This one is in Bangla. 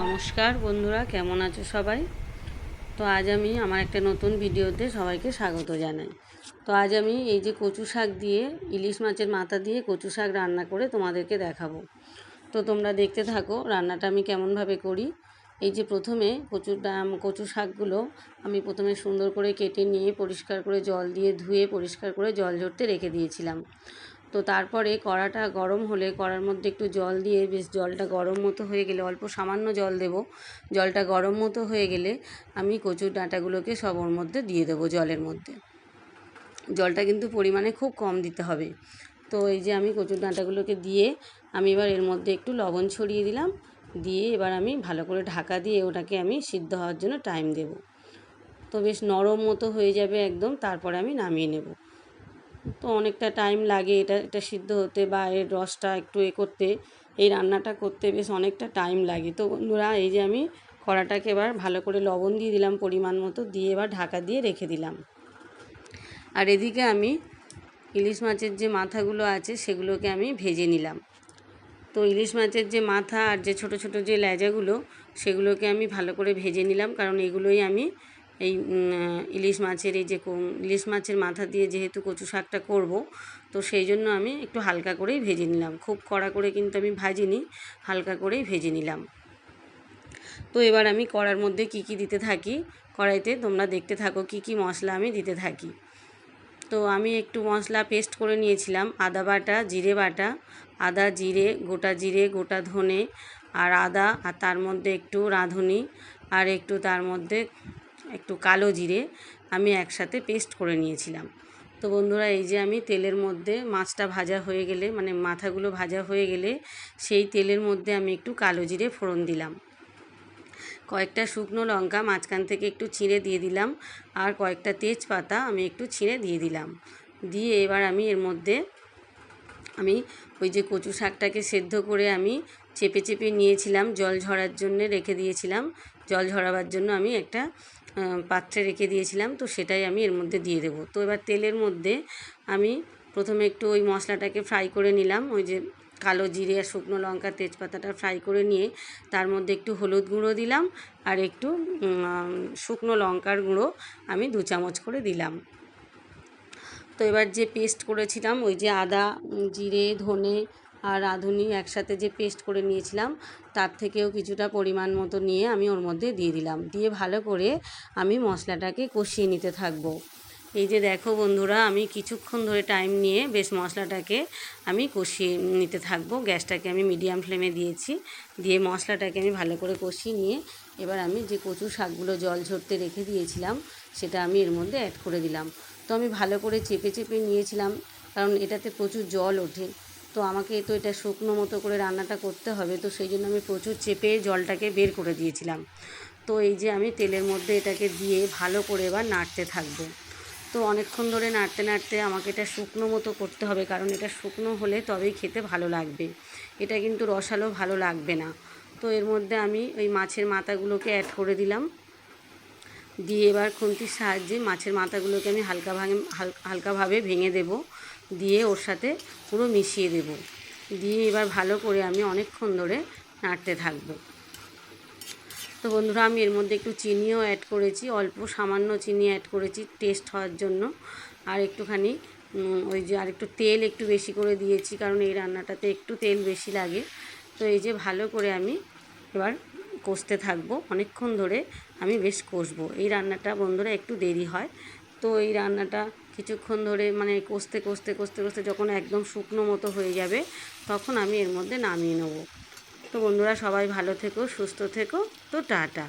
নমস্কার বন্ধুরা, কেমন আছো সবাই? তো আজ আমি আমার একটা নতুন ভিডিওতে সবাইকে স্বাগত জানাই। তো আজ আমি এই যে কচু শাক দিয়ে, ইলিশ মাছের মাথা দিয়ে কচু শাক রান্না করে তোমাদেরকে দেখাবো। তো তোমরা দেখতে থাকো রান্নাটা আমি কেমনভাবে করি। এই যে প্রথমে কচুটা কচু শাকগুলো আমি প্রথমে সুন্দর করে কেটে নিয়ে পরিষ্কার করে জল দিয়ে ধুয়ে পরিষ্কার করে জল ঝরতে রেখে দিয়েছিলাম। তো তারপরে কড়াটা গরম হলে কড়ার মধ্যে একটু জল দিয়ে বেশ জলটা গরম মতো হয়ে গেলে, অল্প সামান্য জল দেব। জলটা গরম মতো হয়ে গেলে আমি কচুর ডাঁটাগুলোকে সব ওর মধ্যে দিয়ে দেবো জলের মধ্যে। জলটা কিন্তু পরিমাণে খুব কম দিতে হবে। তো এই যে আমি কচুর ডাঁটাগুলোকে দিয়ে আমি এবার এর মধ্যে একটু লবণ ছড়িয়ে দিলাম। দিয়ে এবার আমি ভালো করে ঢাকা দিয়ে ওটাকে আমি সিদ্ধ হওয়ার জন্য টাইম দেব। তো বেশ নরম মতো হয়ে যাবে একদম, তারপরে আমি নামিয়ে নেব। তো অনেকটা টাইম লাগে এটা এটা সিদ্ধ হতে বা এর রসটা একটু এ করতে। এই রান্নাটা করতে বেশ অনেকটা টাইম লাগে। তো বন্ধুরা, এই যে আমি কড়াটাকে এবার ভালো করে লবণ দিয়ে দিলাম পরিমাণ মতো, দিয়ে এবার ঢাকা দিয়ে রেখে দিলাম। আর এদিকে আমি ইলিশ মাছের যে মাথাগুলো আছে, সেগুলোকে আমি ভেজে নিলাম। তো ইলিশ মাছের যে মাথা আর যে ছোট ছোট যে লেজাগুলো, সেগুলোকে আমি ভালো করে ভেজে নিলাম, কারণ এগুলোই আমি এই ইলিশ মাছের, এই যে ইলিশ মাছের মাথা দিয়ে যেহেতু কচু শাকটা করব, তো সেই জন্য আমি একটু হালকা করেই ভেজে নিলাম। খুব কড়া করে কিন্তু আমি ভাজিনি, হালকা করেই ভেজে নিলাম। তো এবার আমি কড়ার মধ্যে কি কি দিতে থাকি, কড়াইতে তোমরা দেখতে থাকো কি কি মশলা আমি দিতে থাকি। তো আমি একটু মশলা পেস্ট করে নিয়েছিলাম, আদা বাটা, জিরে বাটা, আদা জিরে, গোটা জিরে, গোটা ধনে, আর আদা, আর তার মধ্যে একটু রাঁধুনি, আর একটু তার মধ্যে একটু কালো জিরে আমি একসাথে পেস্ট করে নিয়েছিলাম। তো বন্ধুরা, এই যে আমি তেলের মধ্যে মাছটা ভাজা হয়ে গেলে মানে মাথাগুলো ভাজা হয়ে গেলে সেই তেলের মধ্যে আমি একটু কালো জিরে ফোড়ন দিলাম। কয়েকটা শুকনো লঙ্কা মাঝখান থেকে একটু ছিঁড়ে দিয়ে দিলাম আর কয়েকটা তেজপাতা আমি একটু ছিঁড়ে দিয়ে দিলাম। দিয়ে এবার আমি এর মধ্যে আমি ওই যে কচু শাকটাকে সেদ্ধ করে আমি চেপে চেপে নিয়েছিলাম, জল ঝরার জন্যে রেখে দিয়েছিলাম। জল ঝরাবার জন্য আমি একটা পাত্রে রেখে দিয়েছিলাম। তো সেটাই আমি এর মধ্যে দিয়ে দেবো। তো এবার তেলের মধ্যে আমি প্রথমে একটু ওই মশলাটাকে ফ্রাই করে নিলাম। ওই যে কালো জিরে আর শুকনো লঙ্কা, তেজপাতাটা ফ্রাই করে নিয়ে তার মধ্যে একটু হলুদ গুঁড়ো দিলাম আর একটু শুকনো লঙ্কার গুঁড়ো আমি দু চামচ করে দিলাম। তো এবার যে পেস্ট করেছিলাম, ওই যে আদা জিরে, ধনে আর রাঁধুনি একসাথে যে পেস্ট করে নিয়েছিলাম, তার থেকেও কিছুটা পরিমাণ মতো নিয়ে আমি ওর মধ্যে দিয়ে দিলাম। দিয়ে ভালো করে আমি মশলাটাকে কষিয়ে নিতে থাকব। এই যে দেখো বন্ধুরা, আমি কিছুক্ষণ ধরে টাইম নিয়ে বেশ মশলাটাকে আমি কষিয়ে নিতে থাকব। গ্যাসটাকে আমি মিডিয়াম ফ্লেমে দিয়েছি। দিয়ে মশলাটাকে আমি ভালো করে কষিয়ে নিয়ে এবার আমি যে কচু শাকগুলো জল ঝরতে রেখে দিয়েছিলাম, সেটা আমি এর মধ্যে অ্যাড করে দিলাম। তো আমি ভালো করে চেপে চেপে নিয়েছিলাম, কারণ এটাতে প্রচুর জল ওঠে। তো আমাকে তো এটা শুকনো মতো করে রান্নাটা করতে হবে, তো সেই জন্য আমি প্রচুর চেপে জলটাকে বের করে দিয়েছিলাম। তো এই যে আমি তেলের মধ্যে এটাকে দিয়ে ভালো করে এবার নাড়তে থাকব। তো অনেকক্ষণ ধরে নাড়তে নাড়তে আমাকে এটা শুকনো মতো করতে হবে, কারণ এটা শুকনো হলে তবেই খেতে ভালো লাগবে। এটা কিন্তু রসালো ভালো লাগবে না। তো এর মধ্যে আমি ওই মাছের মাথাগুলোকে অ্যাড করে দিলাম। দিয়ে এবার খুন্তির সাহায্যে মাছের মাথাগুলোকে আমি হালকা ভাঙে হালকাভাবে ভেঙে দেব। দিয়ে ওর সাথে পুরো মিশিয়ে দেব। দিয়ে এবার ভালো করে আমি অনেকক্ষণ ধরে নাড়তে থাকব। তো বন্ধুরা, আমি এর মধ্যে একটু চিনিও অ্যাড করেছি, অল্প সামান্য চিনি অ্যাড করেছি টেস্ট হওয়ার জন্য। আর একটুখানি ওই যে আর একটু তেল একটু বেশি করে দিয়েছি, কারণ এই রান্নাটাতে একটু তেল বেশি লাগে। তো এই যে ভালো করে আমি এবার কষতে থাকব। অনেকক্ষণ ধরে আমি বেশ কষবো। এই রান্নাটা বন্ধুরা একটু দেরি হয়। তো এই রান্নাটা কিছুক্ষণ ধরে মানে কষতে কষতে কষতে কষতে যখন একদম শুকনো মতো হয়ে যাবে, তখন আমি এর মধ্যে নামিয়ে নেব। তো বন্ধুরা সবাই ভালো থেকো, সুস্থ থেকো। তো টাটা।